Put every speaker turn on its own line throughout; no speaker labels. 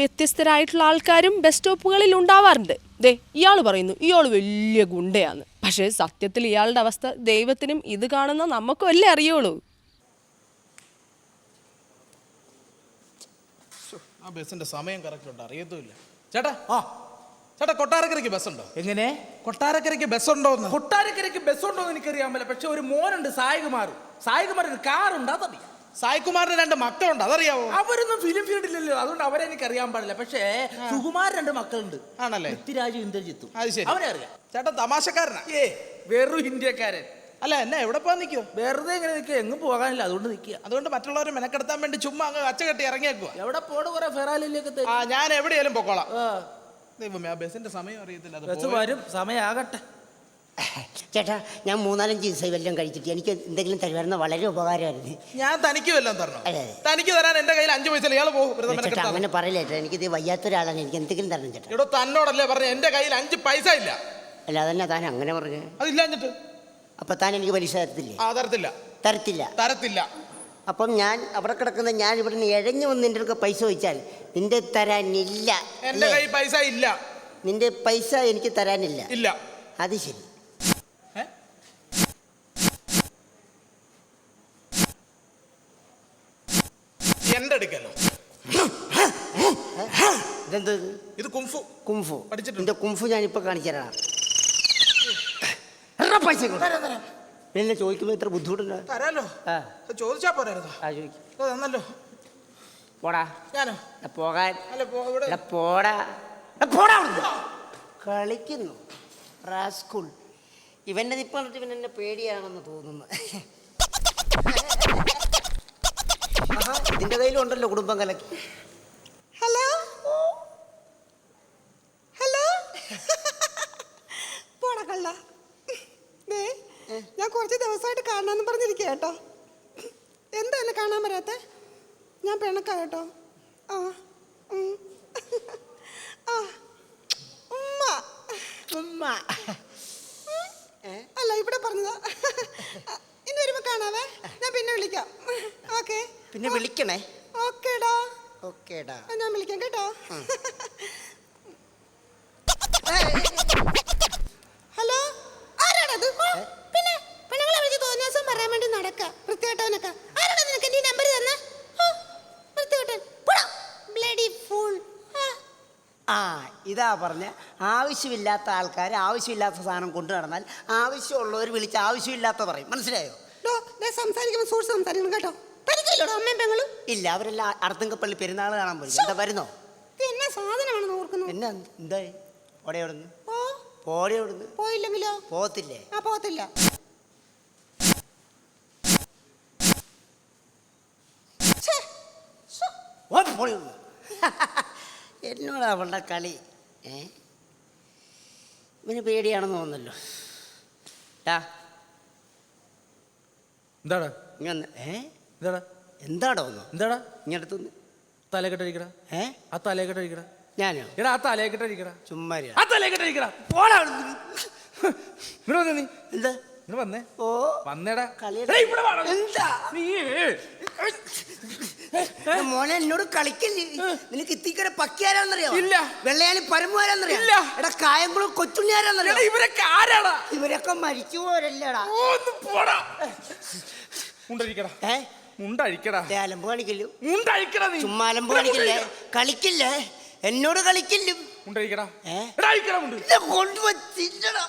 വ്യത്യസ്തരായിട്ടുള്ള ആൾക്കാരും ബസ് സ്റ്റോപ്പുകളിൽ ഉണ്ടാവാറുണ്ട്. ദേ ഇയാൾ പറയുന്നു ഇയാൾ വലിയ ഗുണ്ടയാണ് പക്ഷേ സത്യത്തിൽ ഇയാളുടെ അവസ്ഥ ദൈവത്തിനും ഇത് കാണുന്ന നമുക്കും അല്ലേ അറിയുള്ളൂ?
ആ ബസ്സിന്റെ സമയം കറക്റ്റ് ഉണ്ട് അറിയത്തുമില്ല. ചേട്ടാ ആ ചേട്ടാ കൊട്ടാരക്കരയ്ക്ക് ബസ് ഉണ്ടോ
എങ്ങനെ?
കൊട്ടാരക്കരയ്ക്ക് ബസ് എന്ന്
കൊട്ടാരക്കരയ്ക്ക് ബസ്സുണ്ടോ എന്ന് എനിക്കറിയാൻ പറ്റില്ല. പക്ഷെ ഒരു മോനുണ്ട് സായികുമാർ. സായികുമാർ ഒരു കാറുണ്ട് അതറിയാം.
സായികുമാറിന് രണ്ട് മക്കളുണ്ട് അതറിയാവോ?
അവരൊന്നും ഫിലിം ഫീൽഡിലല്ലോ അതുകൊണ്ട് അവരെ എനിക്ക് അറിയാൻ പാടില്ല. പക്ഷേ സുകുമാർ രണ്ട് മക്കളുണ്ട്.
ആണല്ലേ?
പൃഥ്വിരാജ് ഇന്ദ്രജിത്തും.
അത് ശരി.
അവനെ അറിയാം.
ചേട്ടാ തമാശക്കാരനാ?
ഏ വെറും ഇന്ത്യക്കാരൻ.
അല്ല എന്നെ എവിടെ പോകാൻ നിൽക്കും?
വെറുതെ ഇങ്ങനെ നിൽക്കുക. എങ്ങും പോകാനില്ല. അതുകൊണ്ട് നിൽക്കുക.
അതുകൊണ്ട് മറ്റുള്ളവരെ മെനക്കെടുത്താൻ വേണ്ടി ചുമ്മാ അങ്ങ് അച്ച കെട്ടി ഇറങ്ങിയേക്കുക
എവിടെ പോണു കുറെ ഫെറാലിലേക്ക്
ആ ഞാൻ എവിടെയാലും പൊക്കോളാം. ദൈവമേ ആ ബസ്സിന്റെ സമയം അറിയത്തില്ല.
ബസ്. വരും. സമയാകട്ടെ.
ചേട്ടാ ഞാൻ മൂന്നാലഞ്ച് ദിവസം വല്ലതും കഴിച്ചിട്ട് എനിക്ക് എന്തെങ്കിലും തരുമായിരുന്ന? വളരെ ഉപകാരമായിരുന്നു.
ഞാൻ തനിക്ക് വല്ലതും തരണം?
അതെ, അതെ.
തനിക്ക് തരാൻ എന്റെ കയ്യിൽ അഞ്ചു പൈസ ഇയാൾ പോകും
ചേട്ടാ അങ്ങനെ പറയില്ല ചേട്ടാ. ഇത് വയ്യാത്ത ഒരാളാണ് എനിക്ക് എന്തെങ്കിലും തരണം ചേട്ടാ.
തന്നോടല്ലേ പറഞ്ഞു. എന്റെ കയ്യിൽ അഞ്ച് പൈസ ഇല്ല.
അല്ല അതന്നെ താൻ അങ്ങനെ പറഞ്ഞു.
അതില്ല എന്നിട്ട്.
അപ്പൊ താൻ എനിക്ക് പലിശ തരത്തില്ലേ?
ആ തരത്തില്ല.
തരത്തില്ല.
തരത്തില്ല.
അപ്പം ഞാൻ അവിടെ കിടക്കുന്ന ഞാൻ ഇവിടെ നിന്ന് ഇഴഞ്ഞു വന്ന് നിന്റെ അടുക്ക പൈസ ചോദിച്ചാൽ നിന്റെ തരാനില്ല
എന്റെ
അല്ലേ?
കയ്യിൽ പൈസ ഇല്ല.
നിന്റെ പൈസ എനിക്ക് തരാനില്ല.
ഇല്ല.
അത് ശരി
ഏ? എന്റെ അടുക്കല്ലോ
ഇതെന്ത് ഇത്?
Kung fu.
Kung fu.
പഠിച്ചിട്ടുണ്ട്.
എന്റെ കുംഫു ഞാനിപ്പോ കാണിച്ചു തരാം പൈസ? എന്നെ ചോദിക്കുമ്പോ ഇത്ര ബുദ്ധിമുട്ടില്ല
തരാലോ. ചോദിച്ചാ പോരായിരുന്നു
ആ ചോദിക്കും.
തന്നല്ലോ.
പോടാ.
ഞാനോ?
പോകാൻ.
അല്ല പോ- ഇവിടെ.
പോടാ. പോടാ കളിക്കുന്നു. റാസ്കൂൾ ഇവന്റെ ഇപ്പം കണ്ടിട്ട് ഇവൻ എന്നെ പേടിയാണെന്ന് തോന്നുന്നു. ആഹാ, ഇതിന്റെ കയ്യിലുണ്ടല്ലോ കുടുംബം കലക്കി.
ഹലോ പോടാ കള്ള ദേ ഞാൻ കുറച്ച് ദിവസമായിട്ട് കാണാമെന്ന് പറഞ്ഞിരിക്കുക കേട്ടോ. എന്താ എന്നെ കാണാൻ വരാത്തെ? ഞാൻ പിണക്കാ കേട്ടോ. ആ. ആ ഉമ്മ.
ഉമ്മ.
അല്ല ഇവിടെ പറഞ്ഞതാ. ഇനി വരുമ്പോ കാണാവേ. ഞാൻ പിന്നെ വിളിക്കാം. ഓക്കെ.
പിന്നെ വിളിക്കണേ.
ഓക്കേടാ.
ഓക്കേടാ.
ഞാൻ വിളിക്കാം കേട്ടോ ഹലോ ആരാണത് ഓ, പിന്നെ പെണ്ണുങ്ങളെ വിളിച്ച് തോന്നിയ ദിവസം നടക്ക വൃത്തികെട്ടവനൊക്കെ ആരാണ് നിനക്ക് എന്റെ നമ്പർ തന്നെ? വൃത്തികെട്ടൻ ബ്ലഡി ഫൂൾ.
ആ. ഇതാ പറഞ്ഞ ആവശ്യമില്ലാത്ത ആൾക്കാർ ആവശ്യമില്ലാത്ത സാധനം കൊണ്ടു നടന്നാൽ ആവശ്യമുള്ളവർ വിളിച്ച് ആവശ്യമില്ലാത്ത പറയും. മനസ്സിലായോ?
സംസാരിക്കുമ്പോൾ സൂക്ഷിച്ച് സംസാരിക്കണം കേട്ടോ. പരിചയമില്ലടോ അമ്മയും പെങ്ങളും?
ഇല്ല അവരെല്ലാം അർത്തുങ്കപ്പള്ളി പെരുന്നാൾ കാണാൻ പോയി. എന്താ വരുന്നോ?
എന്നാ സാധനമാണെന്ന് ഓർക്കുന്നു?
പിന്നെ എന്തായി? ഓടെ എവിടുന്ന്?
ഓ
പോടെ എവിടുന്ന്?
പോയില്ലെങ്കിലോ?
പോകത്തില്ലേ?
ആ പോകത്തില്ല ഛേ, ശ്ശോ.
ഇവിടുന്ന്. എന്നോട് അവളുടെ കളി? ഏ? ഇവന് പേടിയാണെന്ന് തോന്നുന്നല്ലോ. ടാ
എന്താടാ?
ഇങ്ങനെ ഏ?
എന്താടാ?
എന്താടോ ഒന്ന്?
എന്താടാ?
ഇങ്ങടുത്തൊന്ന്.
തലക്കെട്ടടിക്കടാ
ഏ?
ആ തലക്കെട്ടടിക്കടാ
ഞാനോ?
എടാ ആ തലക്കെട്ടടിക്കടാ
ചുമ്മാ.
ആ തലക്കെട്ടടിക്കടാ പോടാ അവിടുന്ന്. വന്നേ നീ.
എന്താ?
വന്നേ.
ഓ.
വന്നേടാ.
കളിയുടെ-
ഏയ് ഇവിടെ വാടാ.
എന്താ?
നീ
മോനെ എന്നോട് കളിക്കല്ലേ? നിനക്ക് ഇത്തിക്കര പക്കിയാരാന്നറിയോ?
ഇല്ല.
വെള്ളയാണി പരമ്പരാന്നറിയോ
ഇല്ല.
എടാ കായംകുളം കൊച്ചുണ്ണിയാരാന്നറിയോ?
ഇവരൊക്കെ ആരാടാ?
ഇവരൊക്കെ മരിച്ചു പോരല്ലേടാ
പോടാ. മുണ്ടഴിക്കടാ.
ഏ?
മുണ്ടഴിക്കടാ.
ദേ അലമ്പ് കാണിക്കല്ലു
മുണ്ടഴിക്കടാ നീ.
ചുമ്മാ അലമ്പ് കാണിക്കില്ലേ കളിക്കില്ലേ? എന്നോട് കളിക്കില്ലും.
മുണ്ടഴിക്കടാ.
ഏ?
എടാ അഴിക്കടാ മുണ്ട്.
കൊണ്ടുവച്ചില്ലടാ.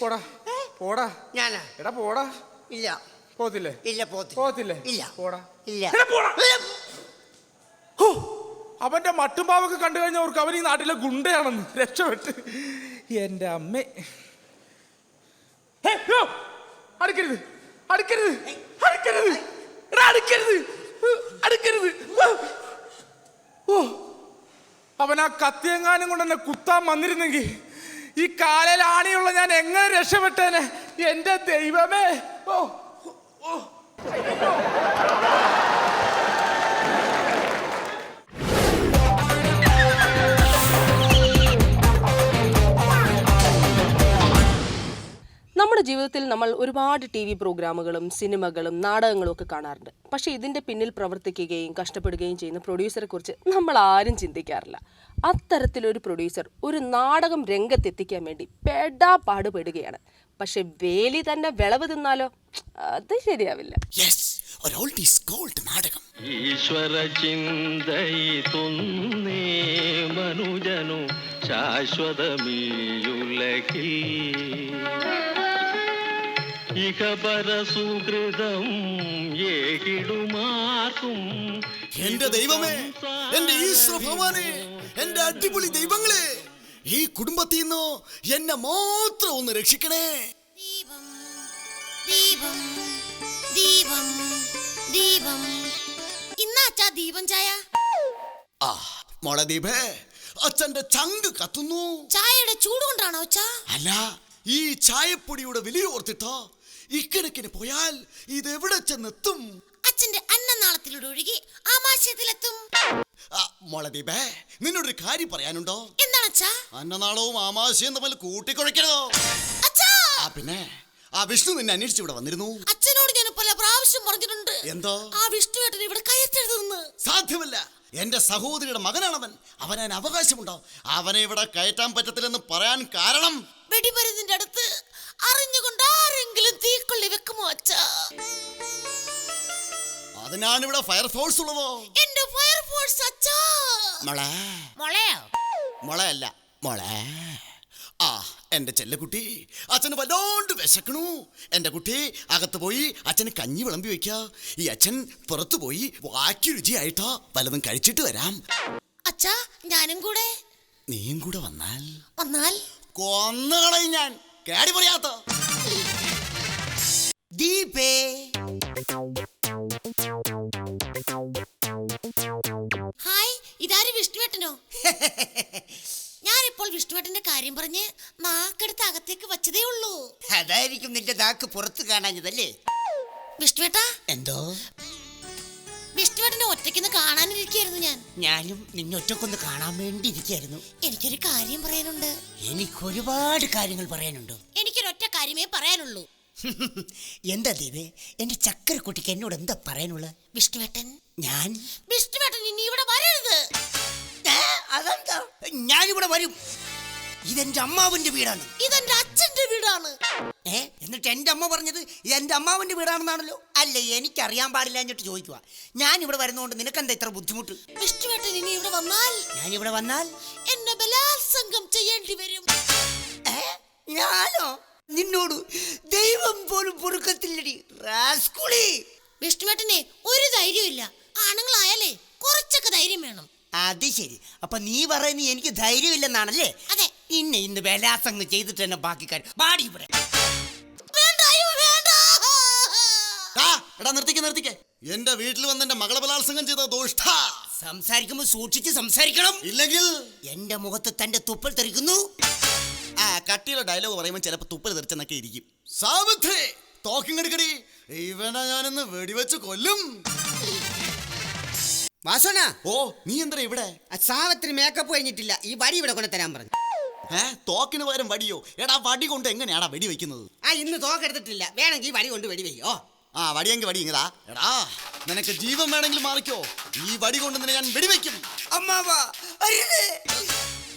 പോടാ. പോടാ.
ഞാനാ?
എടാ പോടാ.
ഇല്ല.
പോത്തില്ലേ?
ഇല്ല പോത്തില്ല.
പോത്തില്ലേ?
ഇല്ല.
പോടാ.
ഇല്ല.
എടാ, പോടാ. ഹോ, അവന്റെ മട്ടുംപാവൊക്കെ കണ്ടു കഴിഞ്ഞവർക്ക് അവൻ ഈ നാട്ടിലെ ഗുണ്ടയാണെന്ന് രക്ഷപ്പെട്ട്. എന്റെ അമ്മ. അടുക്കരുത്. അടുക്കരുത്. അടുക്കരുത്. എടാ, അടുക്കരുത്. അടുക്കരുത്. ഓ അവൻ ആ കത്തിയെങ്ങാനും കൊണ്ട് എന്നെ കുത്താൻ വന്നിരുന്നെങ്കിൽ ഈ കാലയിൽ ആണിയുള്ള ഞാൻ എങ്ങനെ രക്ഷപ്പെട്ടേനെ? എന്റെ ദൈവമേ. ഓ.
നമ്മുടെ ജീവിതത്തിൽ നമ്മൾ ഒരുപാട് ടി വി പ്രോഗ്രാമുകളും സിനിമകളും നാടകങ്ങളും ഒക്കെ കാണാറുണ്ട്. പക്ഷേ ഇതിന്റെ പിന്നിൽ പ്രവർത്തിക്കുകയും കഷ്ടപ്പെടുകയും ചെയ്യുന്ന പ്രൊഡ്യൂസറെ കുറിച്ച് നമ്മൾ ആരും ചിന്തിക്കാറില്ല. അത്തരത്തിലൊരു പ്രൊഡ്യൂസർ ഒരു നാടകം രംഗത്തെത്തിക്കാൻ വേണ്ടി പെടാ പാടുപെടുകയാണ് പക്ഷെ വേലി തന്നെ വിളവ് തിന്നാലോ? അത് ശരിയാവില്ല.
ഈശ്വര ചിന്തയിതുന്നേ മനുജനു ശാശ്വതമീയുലകിൽ ഏകിടുമാർക്കും.
എന്റെ ദൈവമേ എന്റെ ഈശ്വര ഭഗവാനെ എന്റെ അടിപൊളി ദൈവങ്ങളെ. ഈ കുടുംബത്തിൽ നിന്ന് എന്നെ മാത്രം ഒന്ന് രക്ഷിക്കണേ.
ദീപം ദീപം ദീപം ദീപം. ഇന്നാച്ചാ ദീപം ചായ?
ആ മോളെ ദീപേ അച്ഛന്റെ ചങ്ക് കത്തുന്നു.
ചായയുടെ ചൂട് കൊണ്ടാണോ അച്ഛാ?
അല്ല ഈ ചായപ്പൊടിയുടെ വിലയോർത്തിട്ടോ ഇക്കണക്കിന് പോയാൽ ഇത് എവിടെ ചെന്നെത്തും?
അച്ഛന്റെ അന്നനാളത്തിലൂടെ ഒഴുകി ആമാശയത്തിലെത്തും.
ആ, മോളെ ദീപേ നിന്നോടൊരു കാര്യം പറയാനുണ്ടോ?
എന്താണ് അച്ഛാ
അന്നനാളവും ആമാശയും തമ്മിൽ കൂട്ടിക്കുഴയ്ക്കണോ
അച്ഛാ!
ആ പിന്നെ ആ വിഷ്ണു നിന്നെ അന്വേഷിച്ച് ഇവിടെ വന്നിരുന്നു.
അച്ഛനോട് ഞാൻ പല പ്രാവശ്യം പറഞ്ഞിട്ടുണ്ട്.
എന്തോ?
ആ വിഷ്ണുവേട്ടൻ ഇവിടെ കയറ്റരുതെന്ന്
സാധ്യമല്ല. എന്റെ സഹോദരിയുടെ മകനാണവൻ. അവന് അതിന് അവകാശമുണ്ടോ? അവനെ ഇവിടെ കയറ്റാൻ പറ്റത്തില്ലെന്ന് പറയാൻ കാരണം?
വെടിമരുന്നിന്റെ അടുത്ത് അറിഞ്ഞുകൊണ്ട് ആരെങ്കിലും തീക്കൊള്ളി വെക്കുമോ അച്ഛാ?
അതിനാണ് ഇവിടെ ഫയർഫോഴ്സ് ഉള്ളതോ.
എന്റെ ഫയർഫോഴ്സ് അച്ഛാ.
മോളെ.
മോളയോ
മോളെയല്ല മോളെ. ആ എന്റെ ചെല്ലക്കുട്ടി അച്ഛന് വല്ലാണ്ട് വിശക്കണു. എന്റെ കുട്ടി അകത്ത് പോയി അച്ഛന് കഞ്ഞി വിളമ്പി വെക്ക ഈ അച്ഛൻ പുറത്തു പോയി വാക്കി രുചിയായിട്ടോ വല്ലതും കഴിച്ചിട്ട് വരാം.
അച്ഛാ ഞാനും കൂടെ.
നീയും കൂടെ വന്നാൽ.
വന്നാൽ?
കൊന്നുകളയും ഞാൻ. കേടി പറയാത്ത.
ദീപേ.
ഹായ് ഇതാര് വിഷ്ണുവേട്ടനോ? ഞാനിപ്പോൾ വിഷ്ണുവേട്ടന്റെ കാര്യം പറഞ്ഞ് നാക്കെടുത്ത് അകത്തേക്ക് വച്ചതേ ഉള്ളൂ.
അതായിരിക്കും നിന്റെ നാക്ക് പുറത്ത് കാണാഞ്ഞതല്ലേ?
വിഷ്ണുവേട്ടാ?
എന്തോ?
വിഷ്ണുവേട്ടനെ ഒറ്റയ്ക്കൊന്ന് കാണാനിരിക്കായിരുന്നു ഞാൻ.
ഞാനും നിന്നൊറ്റക്കൊന്ന് കാണാൻ വേണ്ടി ഇരിക്കായിരുന്നു
എനിക്കൊരു കാര്യം പറയാനുണ്ട്.
എനിക്ക് ഒരുപാട് കാര്യങ്ങൾ പറയാനുണ്ട്.
എനിക്കൊരൊറ്റ കാര്യമേ പറയാനുള്ളൂ.
എന്താ ദീപേ എന്റെ ചക്കരക്കുട്ടിക്ക് എന്നോട് എന്താ പറയാനുള്ളത്?
വിഷ്ണുവേട്ടൻ.
ഞാൻ?
വിഷ്ണുവേട്ടൻ ഇനി ഇവിടെ വരരുത്.
അതെന്താ? ഞാനിവിടെ വരും. ഇതെന്റെ അമ്മാവിന്റെ വീടാണ്.
ഇതെന്റെ അച്ഛന്റെ വീടാണ്.
ഏ എന്നിട്ട് എന്റെ അമ്മ പറഞ്ഞത് ഇത് എന്റെ അമ്മാവിന്റെ വീടാണെന്നാണല്ലോ? അല്ല എനിക്കറിയാൻ പാടില്ല എന്നിട്ട് ചോദിക്കുക ഞാൻ ഇവിടെ വരുന്നതുകൊണ്ട് നിനക്കെന്താ ഇത്ര ബുദ്ധിമുട്ട്?
വിഷ്ണുവേട്ടൻ ഇനി ഇവിടെ വന്നാൽ?
ഞാൻ ഇവിടെ വന്നാൽ?
എന്നെ ബലാത്സംഗം ചെയ്യേണ്ടി വരും?
ഞാനോ? നിന്നോട് ദൈവം പോലും പൊറുക്കത്തില്ലടി. റാസ്കുളി.
വിഷ്ണുവേട്ടനെ ഒരു ധൈര്യമില്ല ആണുങ്ങളായാലേ കുറച്ചൊക്കെ ധൈര്യം വേണം.
അത് ശരി. അപ്പൊ നീ പറയുന്നത് എനിക്ക് ധൈര്യമില്ലെന്നാണല്ലേ?
അതെ.
ഇന്നെ ഇന്ന് ബലാസംഗം ചെയ്തിട്ട് തന്നെ ബാക്കിക്കാർ പാടി ഇവിടെ.
വേണ്ട അയ്യോ വേണ്ട.
ആ, എടാ നിർത്തിക്ക് നിർത്തിക്ക്. എന്റെ വീട്ടിൽ വന്ന് എന്റെ മകളെ ബലാത്സംഗം ചെയ്ത ദോഷ്ട
സംസാരിക്കുമ്പോ സൂക്ഷിച്ച് സംസാരിക്കണം.
ഇല്ലെങ്കിൽ
എന്റെ മുഖത്ത് തന്റെ തുപ്പൽ തെറിക്കുന്നു.
ആ കട്ടിയുള്ള ഡയലോഗ് പറയുമ്പോൾ ചിലപ്പോൾ തുപ്പൽ തെറിച്ചെന്നൊക്കെ ഇരിക്കും. സാവിത്രേ തോക്കിങ്ങെടുക്കടി ഇവനെ ഞാനിന്ന് വെടിവെച്ച് കൊല്ലും.
വാസന
ഓ നീ എന്താ ഇവിടെ?
സാവത്രി മേക്കപ്പ് കഴിഞ്ഞിട്ടില്ല. ഈ വടി ഇവിടെ കൊണ്ട് തരാൻ പറഞ്ഞു.
ഏ തോക്കിന് പകരം വടിയോ? എടാ വടി കൊണ്ട് എങ്ങനെയാടാ വെടി വെക്കുന്നത്
ആ ഇന്ന് തോക്കെടുത്തിട്ടില്ല വേണമെങ്കിൽ ഈ വടി കൊണ്ട് വെടി വെയ്യോ
ആ വടിയെങ്കിൽ വടി ഇങ്ങതാ എടാ നിനക്ക് ജീവൻ വേണമെങ്കിൽ മാറിക്കോ. ഈ വടി കൊണ്ട് നിന്നെ ഞാൻ വെടിവെക്കും.
അമ്മാവാ അരുത്.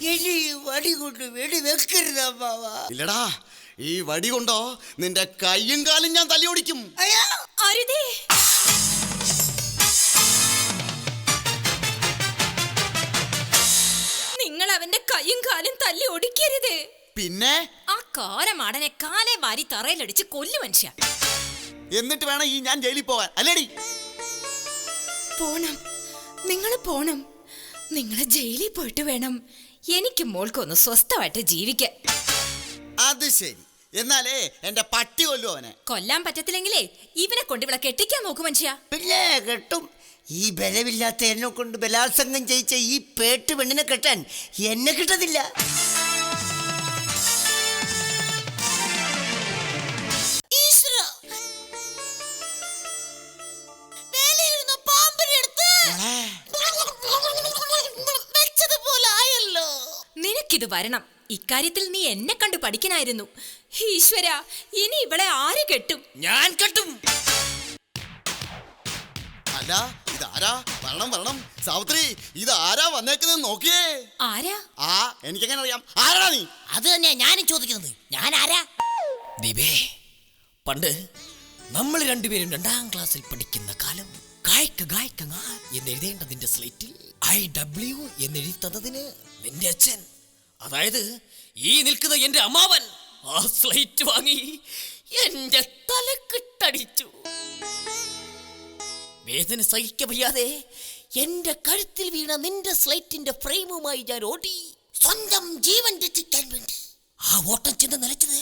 എലി വടി കൊണ്ട് വെടി വെക്കരുത് അമ്മാവാ.
ഇല്ലടാ ഈ വടി കൊണ്ടോ നിന്റെ കയ്യും കാലും ഞാൻ തലയോടിക്കും
അയ്യോ
അരുതേ.
നിങ്ങൾ അവന്റെ കൈയും കാലും തല്ലി ഒടിക്കരുത്
പിന്നെ?
ആ കാരമാടനെ കാലേ വാരി തറയിലടിച്ച് കൊല്ലു മനുഷ്യ.
എന്നിട്ട് വേണം ഈ ഞാൻ ജയിലിൽ പോവാൻ അല്ലേടി?
പോണം. നിങ്ങൾ പോണം. നിങ്ങൾ ജയിലിൽ പോയിട്ട് വേണം. എനിക്ക് മോൾക്കൊന്ന് സ്വസ്ഥമായിട്ട് ജീവിക്കാൻ
അത് ശരി. എന്നാലേ എന്റെ പട്ടി കൊല്ലു അവനെ.
കൊല്ലാൻ പറ്റത്തില്ലെങ്കിലേ ഇവനെ കൊണ്ട് ഇവിടെ കെട്ടിക്കാൻ നോക്കു മനുഷ്യ.
പിന്നെ കെട്ടും. ഈ ബലമില്ലാത്ത എന്നെ കൊണ്ട് ബലാത്സംഗം ചെയ്യിച്ച ഈ പേട്ട് പെണ്ണിനെ കെട്ടാൻ എന്നെ കിട്ടത്തില്ല.
എനിക്കിത് വരണം. ഇക്കാര്യത്തിൽ നീ എന്നെ കണ്ടു പഠിക്കനായിരുന്നു. ഈശ്വര ഇനി ഇവിടെ ആര് കെട്ടും?
ഞാൻ കെട്ടും. അല്ല ഇതാരാ? വരണം വരണം. സാവിത്രി ഇത് ആരാ വന്നേക്കുന്നത് നോക്കിയേ.
ആരാ?
ആ എനിക്കെങ്ങനെ അറിയാം ആരാ നീ?
അത് തന്നെയാ ഞാനും ചോദിക്കുന്നത്. ഞാൻ ആരാ?
ദീപേ പണ്ട് നമ്മൾ രണ്ടുപേരും രണ്ടാം ക്ലാസ്സിൽ പഠിക്കുന്ന കാലം കായ്ക്ക ഗായ്ക്ക എന്നെഴുതേണ്ടതിന്റെ സ്ലേറ്റിൽ ഐ ഡബ്ല്യു എന്നെഴുതി തന്നതിന് നിന്റെ അച്ഛൻ അതായത് ഈ നിൽക്കുന്ന എന്റെ അമ്മാവൻ ആ സ്ലൈറ്റ് വാങ്ങി എന്റെ തലക്കിട്ടടിച്ചു. വേദന സഹിക്ക വയ്യാതെ എന്റെ കഴുത്തിൽ വീണ നിന്റെ സ്ലൈറ്റിന്റെ ഫ്രെയിമുമായി ഞാൻ ഓടി സ്വന്തം ജീവൻ രക്ഷിക്കാൻ വേണ്ടി ആ ഓട്ടം ചെന്ന് നിലച്ചത്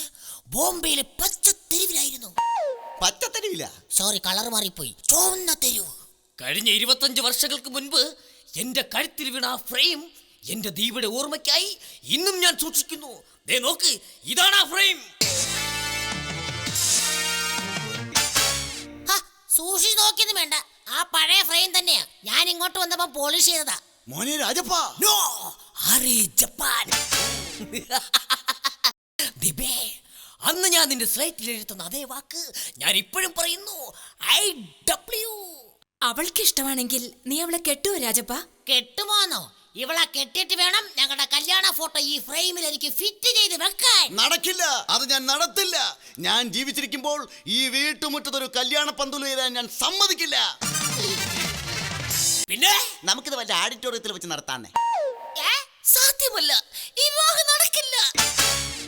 ബോംബെയിലെ പച്ച തെരുവിലായിരുന്നു
പച്ചത്തരിയില്ല
സോറി കളർ മാറിപ്പോയി. ചുവന്ന തെരുവ്. കഴിഞ്ഞ ഇരുപത്തഞ്ച് വർഷങ്ങൾക്ക് മുൻപ് എന്റെ കഴുത്തിൽ വീണ ആ ഫ്രെയിം എന്റെ ദീപയുടെ ഓർമ്മയ്ക്കായി ഇന്നും ഞാൻ സൂക്ഷിക്കുന്നു. ദേ നോക്ക് ഇതാണ് ആ ഫ്രെയിം.
സൂക്ഷിച്ച് നോക്കിയൊന്നും വേണ്ട. ആ പഴയ ഫ്രെയിം തന്നെയാ. ഞാൻ ഇങ്ങോട്ട് വന്നപ്പോ പോളിഷ് ചെയ്തതാ.
മോനെ രാജപ്പ.
നോ ആരേ ജപ്പാൻ? ദിബേ അന്ന് ഞാൻ നിന്റെ സ്ലൈറ്റിൽ എഴുതുന്ന അതേ വാക്ക് ഞാൻ ഇപ്പോഴും പറയുന്നു. I W.
അവൾക്ക് ഇഷ്ടമാണെങ്കിൽ നീ അവളെ കെട്ടുവോ രാജപ്പ.
കെട്ടുമോന്നോ? ഇവളെ കെട്ടിട്ട് വേണം ഞങ്ങളുടെ കല്യാണ ഫോട്ടോ ഈ ഫ്രെയിമിൽ എനിക്ക് ഫിറ്റ് ചെയ്ത് വെക്കാൻ.
നടക്കില്ല. അത് ഞാൻ നടത്തില്ല. ഞാൻ ജീവിച്ചിരിക്കുമ്പോൾ ഈ വീട്ടുമുറ്റത്തൊരു കല്യാണ പന്തൽ ഉയരാൻ ഞാൻ സമ്മതിക്കില്ല.
പിന്നെ?
നമുക്കിത് വല്ല ആഡിറ്റോറിയത്തിൽ വെച്ച് നടത്താന്നേ?
സാധ്യമല്ല. ഈ വിവാഹം നടക്കില്ല.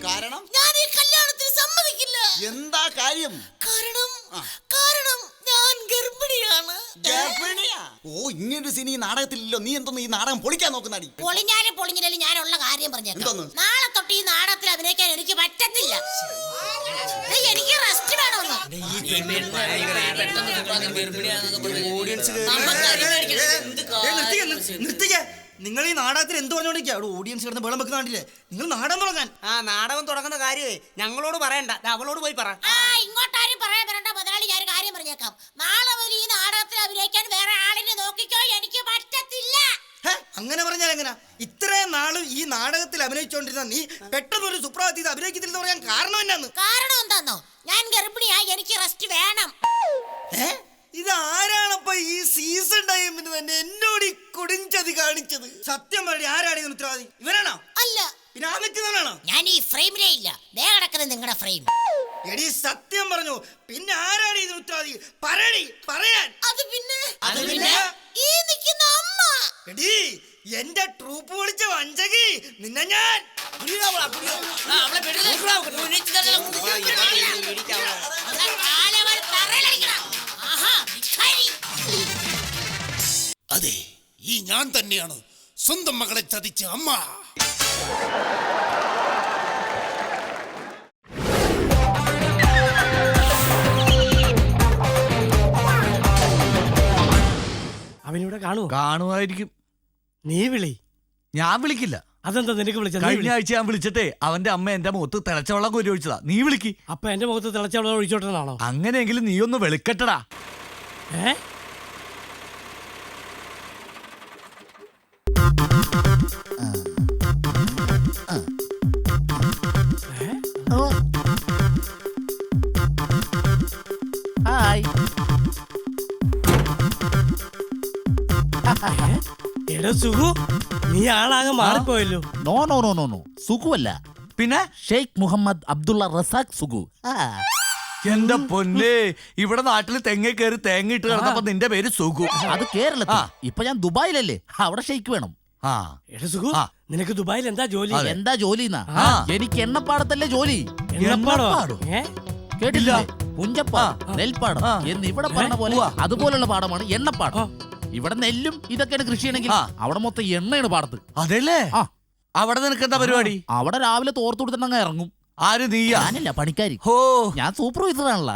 കാരണം?
ഞാൻ ഈ കല്യാണത്തിന് സമ്മതിക്കില്ല.
എന്താ കാര്യം?
കാരണം? കാരണം ഞാൻ ഗർഭിണിയാണ്.
ഗർഭിണിയാ? ഓ ഇങ്ങനൊരു സിനി ഈ നാടകത്തിലില്ലോ. നീ എന്തോന്ന് ഈ നാടകം പൊളിക്കാൻ നോക്കുന്നടി?
പൊളിഞ്ഞാലും പൊളിഞ്ഞാലും ഞാനുള്ള കാര്യം പറഞ്ഞേക്കാം.
എന്തോന്ന്?
നാളെ തൊട്ട് ഈ നാടകത്തിൽ അഭിനയിക്കാൻ എനിക്ക് പറ്റത്തില്ല. ഏയ്, എനിക്ക് റെസ്റ്റ് വേണമെന്ന്
നിർത്തിക്ക നിങ്ങൾ ഈ നാടകത്തിൽ എന്ത് പറഞ്ഞോണ്ടിരിക്കുക അവിടെ ഓഡിയൻസ് കിടന്ന് വെള്ളം വെക്കുന്ന കണ്ടില്ലേ? നിങ്ങൾ നാടകം തുടങ്ങാൻ.
ആ നാടകം തുടങ്ങുന്ന കാര്യമേ ഞങ്ങളോട് പറയണ്ട. ദാ അവളോട് പോയി പറ.
ആ ഇങ്ങോട്ടാരും പറയാൻ വരണ്ട. മുതലാളി ഞാൻ ഒരു കാര്യം പറഞ്ഞേക്കാം. നാളെ മുതൽ ഈ നാടകത്തിൽ അഭിനയിക്കാൻ വേറെ ആളിനെ നോക്കിക്കോ. എനിക്ക് പറ്റത്തില്ല.
അങ്ങനെ പറഞ്ഞാൽ എങ്ങനെ? ഇത്രയും നാളും ഈ നാടകത്തിൽ അഭിനയിച്ചുകൊണ്ടിരുന്ന നീ പെട്ടെന്ന് ഒരു സുപ്രഭാതത്തിൽ അഭിനയിക്കത്തില്ലെന്ന് പറയാൻ കാരണം എന്നാന്ന്?
കാരണം എന്താന്നോ? ഞാൻ ഗർഭിണിയായി എനിക്ക് റെസ്റ്റ് വേണം.
ഏ ഇത് ആരാണപ്പ ഈ സീസൺ ടൈമിന് തന്നെ എന്നോട് ഈ കൊടുഞ്ചതി കാണിച്ചത്? സത്യം പറയും ആരാണ് ഇതിന് ഉത്തരവാദി? ഇവനാണോ?
അല്ല.
പിന്നെ ആ നിൽക്കുന്നവനാണോ
ഞാൻ ഈ ഫ്രെയിമിലേ ഇല്ല. ദേ കിടക്കുന്നത് നിങ്ങളുടെ ഫ്രെയിം.
എടി സത്യം പറഞ്ഞു. പിന്നെ ആരാണ് ഇതിന് ഉത്തരവാദി? പറയടി പറയാൻ.
അത് പിന്നെ?
അത് പിന്നെ?
ഈ നിൽക്കുന്ന അമ്മ.
എടി എന്റെ ട്രൂപ്പ് വിളിച്ച വഞ്ചകി. നിന്നെ ഞാൻ.
അവളെ
അതെ ഈ ഞാൻ തന്നെയാണ്. സ്വന്തം മകളെ ചതിച്ച അമ്മ.
അവനിവിടെ കാണുമോ
കാണുമായിരിക്കും.
നീ വിളി.
ഞാൻ വിളിക്കില്ല.
അതെന്താ നിനക്ക് വിളിച്ചത്?
കഴിഞ്ഞ ആഴ്ച ഞാൻ വിളിച്ചിട്ടേ അവന്റെ അമ്മ എന്റെ മുഖത്ത് തിളച്ച വെള്ളം കോരി ഒഴിച്ചതാ. നീ വിളിക്ക്.
അപ്പൊ എന്റെ മുഖത്ത് തിളച്ച വെള്ളം ഒഴിച്ചോട്ടെന്നാണോ?
അങ്ങനെയെങ്കിലും നീ ഒന്ന് വെളുക്കട്ടടാ.
ഏ?
ഹായ്
എടാ സുഖു നീ ആളാകെ മാറിപ്പോയല്ലോ.
No no no no no. സുഖുവല്ല.
പിന്നെ?
ഷെയ്ഖ് മുഹമ്മദ് അബ്ദുള്ള റസാഖ് സുഖു. ആ,
എന്റെ പൊന്നെ ഇവിടെ നാട്ടിൽ തെങ്ങ കയറി തേങ്ങ ഇട്ട് കിടന്നപ്പോ നിന്റെ പേര് സുഖു.
അത് കേരളത്തിൽ. ഇപ്പൊ ഞാൻ ദുബായിലല്ലേ? അവിടെ ഷെയ്ക്ക് വേണം.
ആ.
എടാ സുഖു
ആ.
നിനക്ക് ദുബായിൽ എന്താ ജോലി?
എന്താ ജോലി എന്നാ?
ആ.
എനിക്ക് എണ്ണപ്പാടത്തല്ലേ ജോലി.
എണ്ണപ്പാടോ?
എണ്ണപ്പാടോ?
ഏ?
കേട്ടില്ല പുഞ്ചപ്പാടം
ആ.
നെൽപ്പാടം
ആ.
എന്ന് ഇവിടെ പറഞ്ഞ പോലെ
ഉവ്വ.
അതുപോലുള്ള പാടമാണ് എണ്ണപ്പാടം. ഇവിടെ നെല്ലും ഇതൊക്കെയാണ് കൃഷി ചെയ്യണമെങ്കിൽ
ആ.
അവിടെ മൊത്തം എണ്ണയാണ് പാടത്ത്.
അതല്ലേ?
ആ.
അവിടെ നിനക്ക് എന്താ പരിപാടി?
അവിടെ രാവിലെ തോർത്തു കൊടുത്തിട്ടങ്ങ് ഇറങ്ങും.
ആര് നീയാ?
ഞാനില്ല പണിക്കാരി.
ഹോ.
ഞാൻ സൂപ്പർവൈസറാണല്ലോ.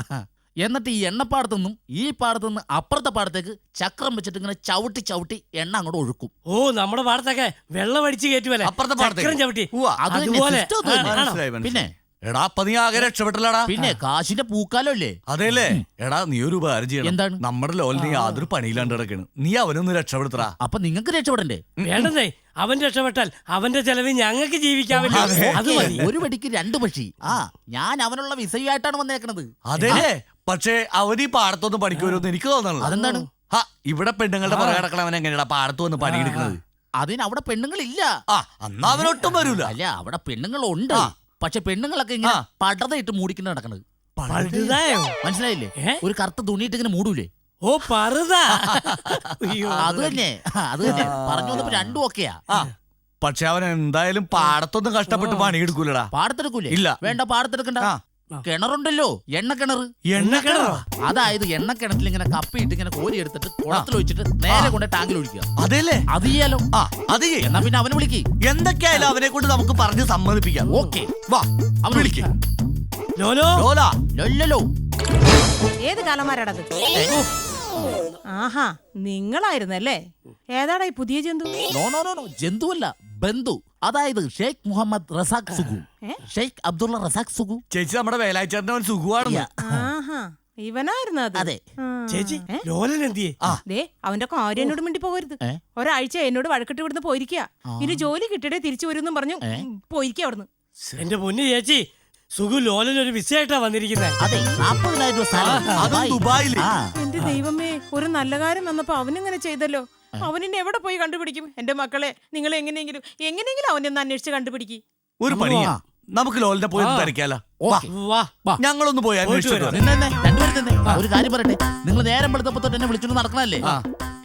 എന്നിട്ട് ഈ എണ്ണപ്പാടത്തു നിന്നും ഈ പാടത്തു നിന്ന് അപ്പുറത്തെ പാടത്തേക്ക് ചക്രം വെച്ചിട്ട് ഇങ്ങനെ ചവിട്ടി ചവിട്ടി എണ്ണ അങ്ങോട്ട് ഒഴുക്കും.
ഓ നമ്മുടെ പാടത്തൊക്കെ വെള്ളം അടിച്ച് കയറ്റുമല്ലേ
അപ്പുറത്തെ പാടത്തേക്ക്?
ചവിട്ടി.
അത്
അതുപോലെ?
മനസ്സിലായി മനസ്സിലായി.
പിന്നെ?
എടാ അപ്പൊ നീ ആകെ രക്ഷപ്പെട്ടല്ലടാ.
പിന്നെ കാശിന്റെ പൂക്കാലം അല്ലേ?
അതെല്ലേ എടാ നീ ഒരു ഉപകാരം ചെയ്യണം.
എന്താണ്?
നമ്മുടെ ലോലിന് യാതൊരു പണിയില്ലാണ്ട് കിടക്കണ്. നീ അവനൊന്ന് രക്ഷപ്പെടുത്തടാ.
അപ്പൊ നിങ്ങൾക്ക് രക്ഷപ്പെടണ്ടേ?
വേണ്ടതേ അവൻ രക്ഷപ്പെട്ടാൽ അവന്റെ ചെലവ് ഞങ്ങൾക്ക് ജീവിക്കാവില്ല അത്. മതി.
ഒരു വെടിക്ക് രണ്ട് പക്ഷി. ആ ഞാൻ അവനുള്ള വിസയുമായിട്ടാണ് വന്നേക്കണത്.
അതെ പക്ഷേ അവർ ഈ പാടത്തൊന്നും പണിക്കുവരുമെന്ന് എനിക്ക് തോന്നുന്നു
അതെന്താണ്?
ഹാ, ഇവിടെ പെണ്ണുങ്ങളുടെ പുറകെ കിടക്കണവൻ എങ്ങനെയാണ് പാടത്ത് വന്ന് പണിയെടുക്കുന്നത്
അതിന് അവിടെ പെണ്ണുങ്ങളില്ല.
ആ എന്നാ അവനൊട്ടും വരൂല.
അല്ല അവിടെ പെണ്ണുങ്ങൾ ഉണ്ട് പക്ഷെ പെണ്ണുങ്ങളൊക്കെ ഇങ്ങനെ പടതയിട്ട് മൂടിക്കുന്ന നടക്കണത്.
പഴുതായോ
മനസ്സിലായില്ലേ? ഒരു കറുത്ത തുണിയിട്ട് ഇങ്ങനെ മൂടൂലേ?
ഓ പറുത. അയ്യോ
അത് തന്നെ അത് തന്നെ. പറഞ്ഞു വന്നപ്പോ രണ്ടും ഒക്കെയാ
ആ പക്ഷെ അവൻ എന്തായാലും പാടത്തൊന്നും കഷ്ടപ്പെട്ട് പണിയെടുക്കൂലടാ.
പാടത്തെടുക്കൂലേ?
ഇല്ല.
വേണ്ട പാടത്തെടുക്കണ്ട. കിണറുണ്ടല്ലോ. എണ്ണ കിണർ
എണ്ണ കിണറോ?
അതായത് എണ്ണ കിണറ്റിൽ ഇങ്ങനെ കപ്പിയിട്ട് ഇങ്ങനെ കോരി എടുത്തിട്ട് കുളത്തിൽ ഒഴിച്ചിട്ട് നേരെ കൊണ്ട് ടാങ്കിൽ ഒഴിക്കുക.
അതെല്ലേ?
അത് ചെയ്യാലോ?
ആ അത് ചെയ്യ്.
എന്നാ പിന്നെ അവനെ വിളിക്ക്.
എന്തൊക്കെയായാലും അവനെ കൊണ്ട് നമുക്ക് പറഞ്ഞ് സമ്മതിപ്പിക്കാം.
ഓക്കെ.
വാ അവൻ വിളിക്ക്.
ലോലോ?
ലോലാ
ലൊല്ലലോ
ഏത് കാലമാരാടത് ആഹാ നിങ്ങളായിരുന്നല്ലേ? ഏതാടാ ഈ പുതിയ ജന്തു?
നോ നോ നോ നോ ജന്തുവല്ല ബന്ധു. അതായത് ഷെയ്ഖ് മുഹമ്മദ് റസാഖ് സുഗു ഷെയ്ഖ് അബ്ദുള്ള റസാഖ് സുഗു
ചേച്ചി നമ്മുടെ വേലാഴ്ചേട്ടൻ അവൻ സുഖമാണെന്ന്
ആഹാ ഇവനായിരുന്നു അത്.
അതെ.
ചേച്ചി? ലോലൻ എന്തിയെ
ദേ അവന്റെ കാര്യം എന്നോട് മിണ്ടി പോകരുത്? ഒരാഴ്ച എന്നോട് വഴക്കിട്ട് ഇവിടുന്ന് പോയിരിക്കുക ഇനി ജോലി കിട്ടിയേ തിരിച്ചു വരും പറഞ്ഞു പോയിരിക്കുക അവിടുന്ന്.
എന്റെ പൊന്നു ചേച്ചി സുഖു ലോലൻ ഒരു വിസയായിട്ടാ വന്നിരിക്കുന്നത്
അതെ നാപ്പതിനായിരം രൂപ salary.
അതും ദുബായിൽ.
ആ.
എന്റെ ദൈവമേ ഒരു നല്ല കാര്യം വന്നപ്പോ അവനിങ്ങനെ ചെയ്തല്ലോ. അവനിന്നെ എവിടെ പോയി കണ്ടുപിടിക്കും? എന്റെ മക്കളെ നിങ്ങൾ എങ്ങനെയെങ്കിലും എങ്ങനെയെങ്കിലും അവൻ ഒന്ന് അന്വേഷിച്ച് കണ്ടുപിടിക്കും.
ഒരു പണിയാ. നമുക്ക് ലോലിനെ പോയി തിരക്കാലോ. ഞങ്ങളൊന്ന് പോയി
ഒരു കാര്യം പറയട്ടെ. നിങ്ങൾ നേരം വെളുത്തപ്പോ തൊട്ട് എന്നെ വിളിച്ചോണ്ട് നടക്കണല്ലേ?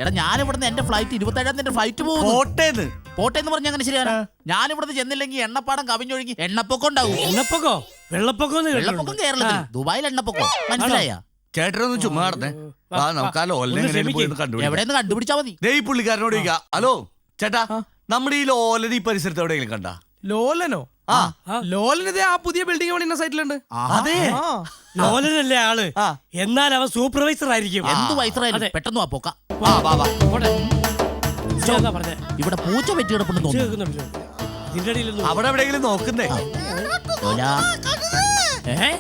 എടാ ഞാൻ ഇവിടുന്ന് എന്റെ ഫ്ലൈറ്റ് ഇരുപത്തേഴാം തീയതി ഫ്ലൈറ്റ് പോകും
പോട്ടേന്ന്
പോട്ടെ എന്ന് പറഞ്ഞ അങ്ങനെ ശരിയാണ് ഞാൻ ഇവിടുന്ന് ചെന്നില്ലെങ്കിൽ എണ്ണപ്പാടം കവിഞ്ഞൊഴുകി എണ്ണപ്പൊക്കം ഉണ്ടാവും.
എണ്ണപ്പൊക്കോ? വെള്ളപ്പൊക്കോ
വെള്ളപ്പൊക്കം കേരളത്തിൽ. ദുബായിൽ എണ്ണപ്പൊക്കം? മനസ്സിലായ?
ചേട്ടനൊന്ന് ചുമ്മാ നടന്നേ. ആ
എവിടെയെന്ന് കണ്ടുപിടിച്ചാ മതി.
ദേ ഈ പുള്ളിക്കാരനോട് ചോദിക്കാം ഹലോ ചേട്ടാ നമ്മുടെ ഈ ലോലൻ ഈ പരിസരത്ത് എവിടെയെങ്കിലും കണ്ട?
ലോലനോ?
ആ.
ലോലനതേ ആ പുതിയ ബിൽഡിംഗ് പണിയുന്ന സൈറ്റിലുണ്ട്
അതെ.
ലോലനല്ലേ
ആൾ?
എന്നാൽ അവൻ സൂപ്പർവൈസർ ആയിരിക്കും.
എന്ത് വയസ്സായാലും
അതെ.
പെട്ടെന്ന് വാ പോക്ക.
വാ വാ?
ഇവിടെ പൂച്ച പറ്റി കിടപ്പുണ്ടെന്ന്
അവിടെ എവിടെയെങ്കിലും നോക്കുന്നേ.
ഏ?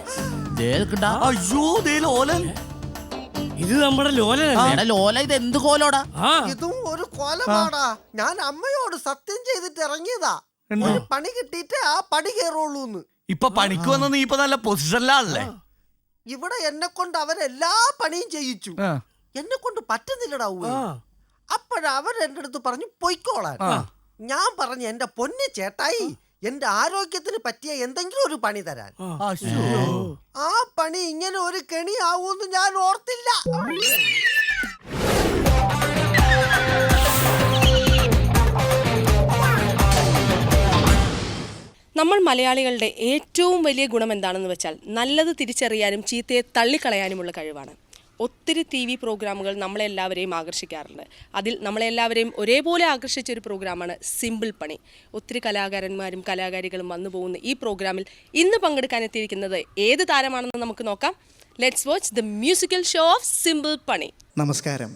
അയ്യോ ദേ ലോലൻ.
ഇത് നമ്മുടെ ലോല
എടാ ലോല ഇത് എന്ത് കോലോടാ?
ഇതും ഒരു കോലമാടാ. ഞാൻ അമ്മയോട് സത്യം ചെയ്തിട്ട് ഇറങ്ങിയതാ. ഒരു പണി കിട്ടിയിട്ട് ആ പണി കയറുള്ളൂന്ന്
ഇപ്പൊ പണിക്ക് വന്ന നീ ഇപ്പൊ നല്ല പൊസിഷനിലാണല്ലേ?
ഇവിടെ എന്നെ കൊണ്ട് അവരെല്ലാ പണിയും ചെയ്യിച്ചു. എന്നെ കൊണ്ട് പറ്റുന്നില്ലടാ എന്റെ അടുത്ത് പറഞ്ഞു പൊയ്ക്കോളാൻ. ഞാൻ പറഞ്ഞു എന്റെ പൊന്നു ചേട്ടായി എന്റെ ആരോഗ്യത്തിന് പറ്റിയ എന്തെങ്കിലും ഒരു പണി തരാൻ. ആ. പണി ഇങ്ങനെ ഒരു കെണി ആവൂന്ന് ഞാൻ ഓർത്തില്ല.
നമ്മൾ മലയാളികളുടെ ഏറ്റവും വലിയ ഗുണം എന്താണെന്ന് വെച്ചാൽ നല്ലത് തിരിച്ചറിയാനും ചീത്തയെ തള്ളിക്കളയാനുമുള്ള കഴിവാണ്. ഒത്തിരി ടി വി പ്രോഗ്രാമുകൾ നമ്മളെല്ലാവരെയും ആകർഷിക്കാറുണ്ട്. അതിൽ നമ്മളെല്ലാവരെയും ഒരേപോലെ ആകർഷിച്ച ഒരു പ്രോഗ്രാമാണ് സിമ്പിൾ പണി. ഒത്തിരി കലാകാരന്മാരും കലാകാരികളും വന്നു പോകുന്ന ഈ പ്രോഗ്രാമിൽ ഇന്ന് പങ്കെടുക്കാൻ എത്തിയിരിക്കുന്നത് ഏത് താരമാണെന്ന് നമുക്ക് നോക്കാം. Let's watch the musical show of simple പണി
നമസ്കാരം.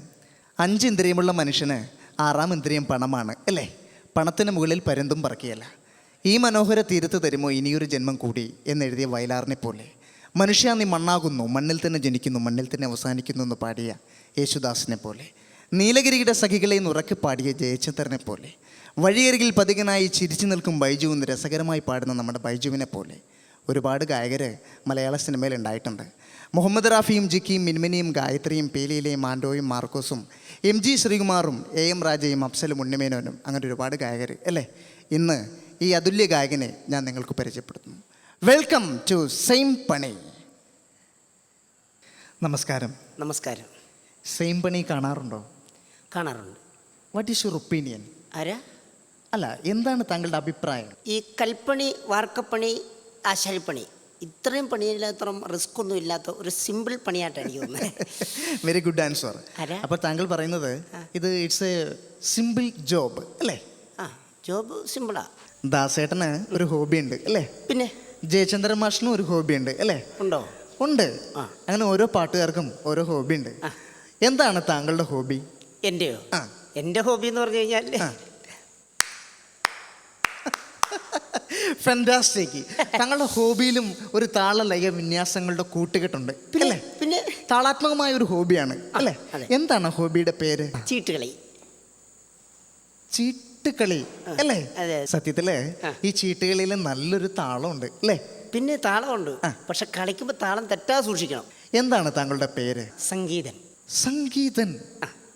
അഞ്ച് ഇന്ദ്രിയമുള്ള മനുഷ്യന് ആറാം ഇന്ദ്രിയം പണമാണ് അല്ലേ? പണത്തിന് മുകളിൽ പരന്തും പറക്കിയല്ല. ഈ മനോഹര തീരത്ത് തരുമോ ഇനിയൊരു ജന്മം കൂടി എന്നെഴുതിയ വയലാറിനെ പോലെ. മനുഷ്യ നീ മണ്ണാകുന്നു. മണ്ണിൽ തന്നെ ജനിക്കുന്നു. മണ്ണിൽ തന്നെ അവസാനിക്കുന്നു എന്ന് പാടിയ യേശുദാസിനെ പോലെ. നീലഗിരിയുടെ സഖികളെ ഉറക്കി പാടിയ ജയചന്ദ്രനെ പോലെ. വഴിയരികിൽ പതികനായി ചിരിച്ചു നിൽക്കും ബൈജു എന്ന് രസകരമായി പാടുന്ന നമ്മുടെ ബൈജുവിനെ പോലെ. ഒരുപാട് ഗായകർ മലയാള സിനിമയിൽ ഉണ്ടായിട്ടുണ്ട് മുഹമ്മദ് റാഫിയും ജിക്കിയും മിൻമിനിയും ഗായത്രിയും പേലിയിലെയും മാൻഡോയും മാർക്കോസും എം ജി ശ്രീകുമാറും എ എം രാജയും അഫ്സലും ഉണ്ണിമേനോനും അങ്ങനെ ഒരുപാട് ഗായകർ അല്ലേ? ഇന്ന് ഈ അതുല്യ ഗായകനെ ഞാൻ നിങ്ങൾക്ക് പരിചയപ്പെടുത്തുന്നു. വെൽക്കം ടു സെയിം പണി നമസ്കാരം.
നമസ്കാരം.
സെയിം പണി കാണാറുണ്ടോ?
കാണാറുണ്ട്.
വാട്ട് ഈസ് യുവർ ഒപ്പീനിയൻ
ആരാ?
അല്ല എന്താണ് താങ്കളുടെ അഭിപ്രായം?
ഈ കൽപ്പണി വാർക്കപ്പണി ആശാരിപ്പണി ഇത്രയും പണിയില്ലാത്ത റിസ്ക് ഒന്നും ഇല്ലാത്ത ഒരു സിമ്പിൾ പണിയായിട്ടാണ് എനിക്ക് തോന്നുന്നത്.
വെരി ഗുഡ് ആൻസർ
ആരാ?
അപ്പോൾ താങ്കൾ പറയുന്നത് ഇത് ഇറ്റ്സ് എ സിമ്പിൾ ജോബ് അല്ലേ?
ആ ജോബ് സിമ്പിളാ
ദാസേട്ടന് ഒരു ഹോബി ഉണ്ട് അല്ലേ?
പിന്നെ?
ജയചന്ദ്രൻ മാഷിനും ഒരു ഹോബി ഉണ്ട് അല്ലേ?
ഉണ്ടോ?
ഉണ്ട്. അങ്ങനെ ഓരോ പാട്ടുകാർക്കും ഓരോ ഹോബി ഉണ്ട് എന്താണ് താങ്കളുടെ ഹോബി?
എന്റെയോ എന്റെ ഹോബി എന്ന് പറഞ്ഞു കഴിഞ്ഞാൽ
ഫെന്റാസ്റ്റിക് താങ്കളുടെ ഹോബിയിലും ഒരു താളലയ വിന്യാസങ്ങളുടെ കൂട്ടുകെട്ടുണ്ട്. അല്ലേ
പിന്നെ?
താളാത്മകമായ ഒരു ഹോബിയാണ് അല്ലേ? എന്താണ് ഹോബിയുടെ പേര്?
ചീട്ടുകളി.
ചീ ചീട്ടുകളി അല്ലേ? സത്യത്തിൽ ഈ ചീട്ടുകളിയിൽ നല്ലൊരു താളമുണ്ട് അല്ലേ?
പിന്നെ താളമുണ്ട്. പക്ഷെ കളിക്കുമ്പോൾ താളം തെറ്റാ സൂക്ഷിക്കണം.
എന്താണ് താങ്കളുടെ പേര്?
സംഗീതൻ.
സംഗീതൻ.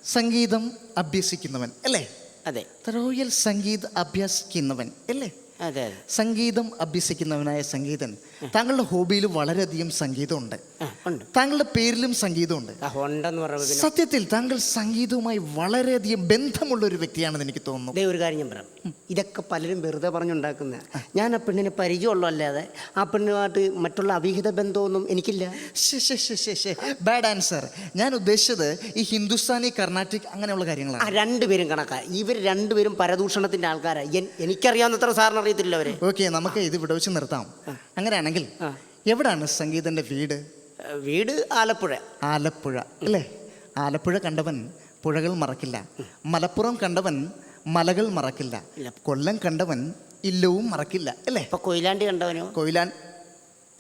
സംഗീതം അഭ്യസിക്കുന്നവൻ അല്ലേ?
അതെ.
റോയൽ സംഗീത അഭ്യസിക്കുന്നവൻ അല്ലേ?
അതെ.
സംഗീതം അഭ്യസിക്കുന്നവനായ സംഗീതൻ. താങ്കളുടെ ഹോബിയിൽ വളരെയധികം സംഗീതമുണ്ട്. താങ്കളുടെ പേരിലും സംഗീതമുണ്ട്. സത്യത്തിൽ താങ്കൾ സംഗീതവുമായി വളരെയധികം ബന്ധമുള്ള ഒരു വ്യക്തിയാണെന്ന് എനിക്ക് തോന്നുന്നു.
ഒരു കാര്യം ഞാൻ പറയാം. ഇതൊക്കെ പലരും വെറുതെ പറഞ്ഞുണ്ടാക്കുന്ന. ഞാൻ ആ പെണ്ണിനെ പരിചയമുള്ളല്ലാതെ ആ പെണ്ണുമായിട്ട് മറ്റുള്ള അവിഹിത ബന്ധമൊന്നും എനിക്കില്ല.
ബാഡ് ആൻസർ ഞാൻ ഉദ്ദേശിച്ചത് ഈ ഹിന്ദുസ്ഥാനി കർണാട്ടിക് അങ്ങനെയുള്ള കാര്യങ്ങളാണ്.
രണ്ടുപേരും കണക്കാ. ഇവർ രണ്ടുപേരും പരദൂഷണത്തിന്റെ ആൾക്കാരാണ് എനിക്കറിയാവുന്നത്ര സാറിന് അറിയത്തില്ല അവരെ
ഓക്കെ നമുക്ക് ഇത് ഇവിടെ വെച്ച് നിർത്താം. അങ്ങനെയാണെങ്കിൽ എവിടാണ് സംഗീതന്റെ വീട്?
വീട് ആലപ്പുഴ.
ആലപ്പുഴ അല്ലേ? ആലപ്പുഴ കണ്ടവൻ പുഴകൾ മറക്കില്ല. മലപ്പുറം കണ്ടവൻ മലകൾ മറക്കില്ല. കൊല്ലം കണ്ടവൻ ഇല്ലവും മറക്കില്ല അല്ലേ?
ഇപ്പൊ കൊയിലാണ്ടി കണ്ടവനോ?
കൊയിലാൻ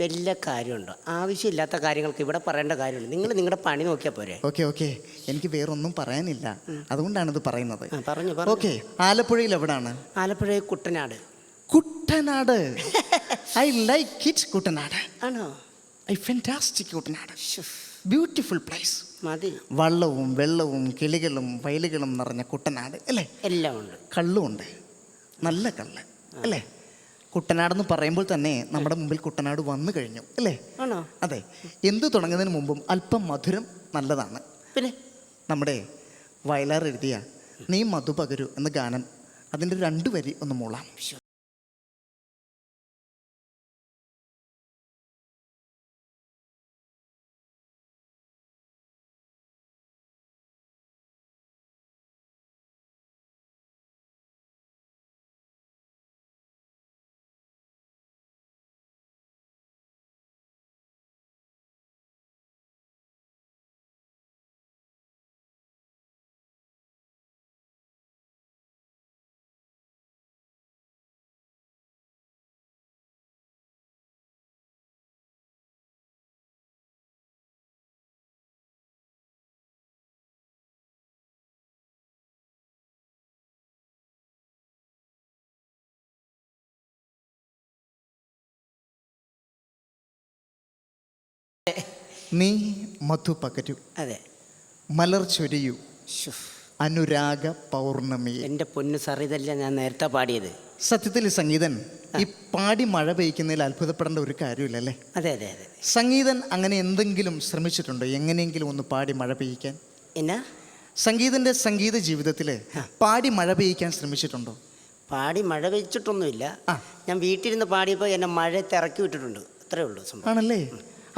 വല്ല കാര്യമുണ്ടോ. ആവശ്യമില്ലാത്ത കാര്യങ്ങൾക്ക് ഇവിടെ പറയേണ്ട കാര്യമുണ്ട്. നിങ്ങൾ നിങ്ങളുടെ പണി നോക്കിയാൽ പോരെ.
Okay okay. എനിക്ക് വേറൊന്നും പറയാനില്ല. അതുകൊണ്ടാണ് ഇത് പറയുന്നത്.
പറഞ്ഞു.
ഓക്കെ ആലപ്പുഴയിൽ എവിടാണ്?
Alappuzha Kuttanad.
Kuttanad. I like it Kuttanad.
ആണോ?
I fantastic Kuttanad. Beautiful place
മതി.
വള്ളവും വെള്ളവും കിളികളും വയലുകളും നിറഞ്ഞ കുട്ടനാട് അല്ലേ?
എല്ലാം ഉണ്ട്.
കള്ളും ഉണ്ട്. നല്ല കള്ള് അല്ലേ? കുട്ടനാടെന്ന് പറയുമ്പോൾ തന്നെ നമ്മുടെ മുമ്പിൽ കുട്ടനാട് വന്നു കഴിഞ്ഞു അല്ലേ?
ആണോ?
അതെ. എന്തു തുടങ്ങുന്നതിന് മുമ്പും അല്പം മധുരം നല്ലതാണ്.
പിന്നെ?
നമ്മുടെ വയലാർ എഴുതിയ നീ മധു പകരു എന്ന ഗാനം അതിന്റെ രണ്ട് വരി ഒന്ന് മൂളാം. നീ മധു പകരു.
അതെ.
മലർ ചൊരിയൂ. അനുരാഗ പൗർണമി
എന്റെ പൊന്നു സാർ ഇതല്ല ഞാൻ നേരത്തെ പാടിയത്.
സത്യത്തിൽ സംഗീതൻ ഈ പാടി മഴ പെയ്ക്കുന്നതിൽ അത്ഭുതപ്പെടേണ്ട ഒരു കാര്യമില്ലല്ലേ
അതെ അതെ അതെ.
സംഗീതൻ അങ്ങനെ എന്തെങ്കിലും ശ്രമിച്ചിട്ടുണ്ടോ? എങ്ങനെയെങ്കിലും ഒന്ന് പാടി മഴ പെയ്യിക്കാൻ?
എന്നാ?
സംഗീതന്റെ സംഗീത ജീവിതത്തിൽ പാടി മഴ പെയ്യിക്കാൻ ശ്രമിച്ചിട്ടുണ്ടോ?
പാടി മഴ പെയ്ച്ചിട്ടൊന്നുമില്ല ഞാൻ വീട്ടിലിരുന്ന് പാടിയപ്പോൾ എന്നെ മഴ തിറക്കി വിട്ടിട്ടുണ്ട്. അത്രേ ഉള്ളൂ സംഭവം.
ആണല്ലേ?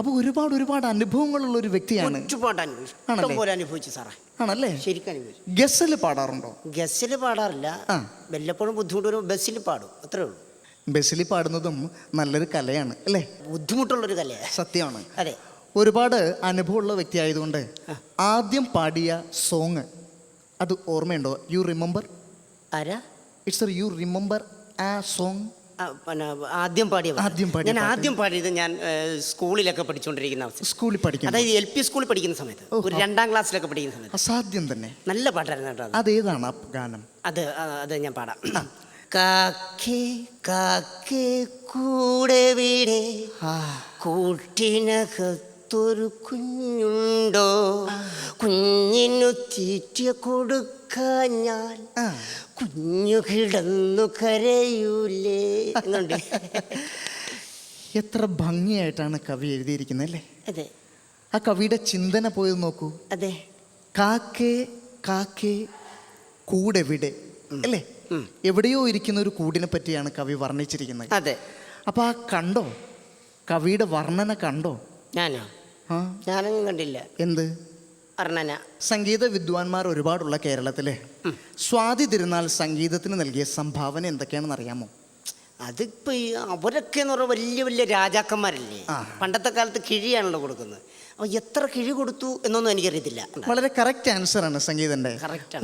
അപ്പോൾ ഒരുപാട് ഒരുപാട് അനുഭവങ്ങളുള്ള ഒരു വ്യക്തിയാണ്.
ഒരുപാട് അനുഭവിച്ചു? ഇഷ്ടംപോലെ അനുഭവിച്ചു സാറേ.
ആണല്ലേ?
ശരിക്കും അനുഭവിച്ചു.
ഗസൽ പാടാറുണ്ടോ?
ഗസൽ പാടാറില്ല. വല്ലപ്പോഴും ബുദ്ധിമുട്ട് വരുമ്പോൾ ബസ്സിൽ പാടും. അത്രേ ഉള്ളൂ.
ബസ്സിൽ പാടുന്നതും നല്ലൊരു കലയാണ് അല്ലേ?
ബുദ്ധിമുട്ടുള്ളൊരു കലയാണ്.
സത്യമാണ്.
അതെ.
ഒരുപാട് അനുഭവമുള്ള വ്യക്തി ആയതുകൊണ്ട് ആദ്യം പാടിയ സോങ് അത് ഓർമ്മയുണ്ടോ? യു റിമെമ്പർ
ആരാ?
ഇറ്റ്സ് യു റിമെമ്പർ ആ സോങ്.
പിന്നെ ആദ്യം പാടിയ
ആദ്യം പാടിയ
ഞാൻ ആദ്യം പാടിയത് ഞാൻ സ്കൂളിലൊക്കെ പഠിച്ചുകൊണ്ടിരിക്കുന്ന അവസ്ഥ.
സ്കൂളിൽ പഠിക്കും
അതായത് എൽ പി സ്കൂളിൽ പഠിക്കുന്ന സമയത്ത്. ഒരു രണ്ടാം ക്ലാസ്സിലൊക്കെ പഠിക്കുന്ന സമയത്ത്.
അസാധ്യം തന്നെ.
നല്ല പാട്ടായിരുന്നു കേട്ടോ അത്.
അതേതാണ് ആ ഗാനം?
അത് അത് ഞാൻ പാടാം. കാക്കേ കാക്കേ കൂടെ വീടേ കൂട്ടിനകത്തൊരു കുഞ്ഞുണ്ടോ? കുഞ്ഞിനു തീറ്റ കൊടുക്കാൻ ഞാൻ കുഞ്ഞു കിടന്നു കരയൂലേ. എന്നുണ്ട്
എത്ര ഭംഗിയായിട്ടാണ് കവി എഴുതിയിരിക്കുന്നത് അല്ലേ?
അതെ.
ആ കവിയുടെ ചിന്തന പോയത് നോക്കൂ.
അതെ.
കാക്കേ കാക്കേ കൂടെവിടെ? അല്ലേ? എവിടെയോ ഇരിക്കുന്ന ഒരു കൂടിനെ പറ്റിയാണ് കവി വർണിച്ചിരിക്കുന്നത്.
അതെ.
അപ്പൊ ആ കണ്ടോ? കവിയുടെ വർണന കണ്ടോ?
ഞാനോ?
ആ.
ഞാനൊന്നും കണ്ടില്ല.
എന്ത്?
വർണന.
സംഗീത വിദ്വാൻമാർ ഒരുപാടുള്ള കേരളത്തിലെ സ്വാതി തിരുനാൾ സംഗീതത്തിന് നൽകിയ സംഭാവന എന്തൊക്കെയാണെന്ന് അറിയാമോ?
അതിപ്പോ ഈ അവരൊക്കെ എന്ന് പറഞ്ഞാൽ വലിയ വലിയ രാജാക്കന്മാരല്ലേ? പണ്ടത്തെ കാലത്ത് കിഴിയാണല്ലോ കൊടുക്കുന്നത്. അപ്പൊ എത്ര കിഴി കൊടുത്തു എന്നൊന്നും എനിക്കറിയത്തില്ല.
വളരെ കറക്റ്റ് ആൻസർ ആണ് സംഗീതന്റെ.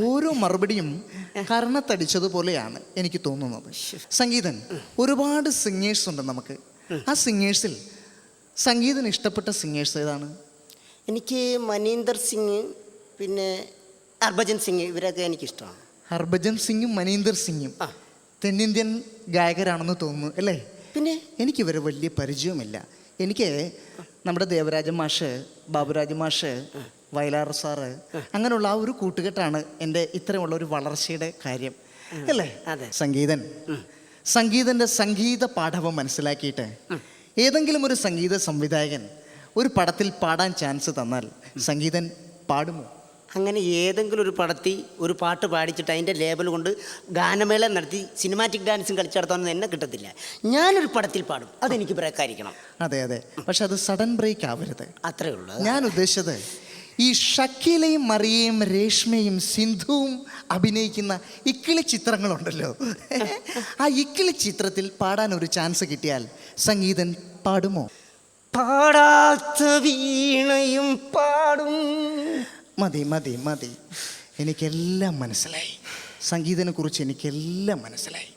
ഓരോ മറുപടിയും കർണത്തടിച്ചതുപോലെയാണ് എനിക്ക് തോന്നുന്നത്. സംഗീതൻ ഒരുപാട് സിംഗേഴ്സ് ഉണ്ട് നമുക്ക്. ആ സിംഗേഴ്സിൽ സംഗീതന് ഇഷ്ടപ്പെട്ട സിംഗേഴ്സ് ഏതാണ്?
എനിക്ക് മനീന്ദർ സിംഗ് പിന്നെ ഹർഭജൻ സിംഗ് ഇവരൊക്കെ എനിക്കിഷ്ടമാണ്.
ഹർഭജൻ സിംഗും മനീന്ദർ സിംഗും തെന്നിന്ത്യൻ ഗായകരാണെന്ന് തോന്നുന്നു അല്ലേ?
പിന്നെ?
എനിക്ക് ഇവരെ വലിയ പരിചയമില്ല എനിക്ക് നമ്മുടെ ദേവരാജ മാഷ് ബാബുരാജ മാഷ് വയലാർ സാറ് അങ്ങനെയുള്ള ആ ഒരു കൂട്ടുകെട്ടാണ് എന്റെ ഇത്തരമുള്ള ഒരു വളർച്ചയുടെ കാര്യം അല്ലേ?
അതെ.
സംഗീതൻ. സംഗീതന്റെ സംഗീത പാഠവം മനസ്സിലാക്കിയിട്ട് ഏതെങ്കിലും ഒരു സംഗീത സംവിധായകൻ ഒരു പടത്തിൽ പാടാൻ ചാൻസ് തന്നാൽ സംഗീതൻ പാടുമോ?
അങ്ങനെ ഏതെങ്കിലും ഒരു പടത്തിൽ ഒരു പാട്ട് പാടിച്ചിട്ട് അതിന്റെ ലേബൽ കൊണ്ട് ഗാനമേള നടത്തി സിനിമാറ്റിക് ഡാൻസും കളിച്ചു നടത്താനൊന്നും എന്നെ കിട്ടത്തില്ല. ഞാനൊരു പടത്തിൽ പാടും. അതെനിക്ക് ബ്രേക്കായിരിക്കണം.
അതെ അതെ. പക്ഷെ അത് സഡൻ ബ്രേക്ക് ആവരുത്.
അത്രേ ഉള്ളൂ.
ഞാൻ ഉദ്ദേശിച്ചത് ഈ ഷക്കീലയും മറിയയും രേഷ്മയും സിന്ധുവും അഭിനയിക്കുന്ന ഇക്കിളി ചിത്രങ്ങളുണ്ടല്ലോ. ആ ഇക്കിളി ചിത്രത്തിൽ പാടാൻ ഒരു ചാൻസ് കിട്ടിയാൽ സംഗീതൻ പാടുമോ?
പാടാത്ത വീണയും പാടും.
മതി മതി മതി. എനിക്കെല്ലാം മനസ്സിലായി. സംഗീതനെക്കുറിച്ച് എനിക്കെല്ലാം മനസ്സിലായി.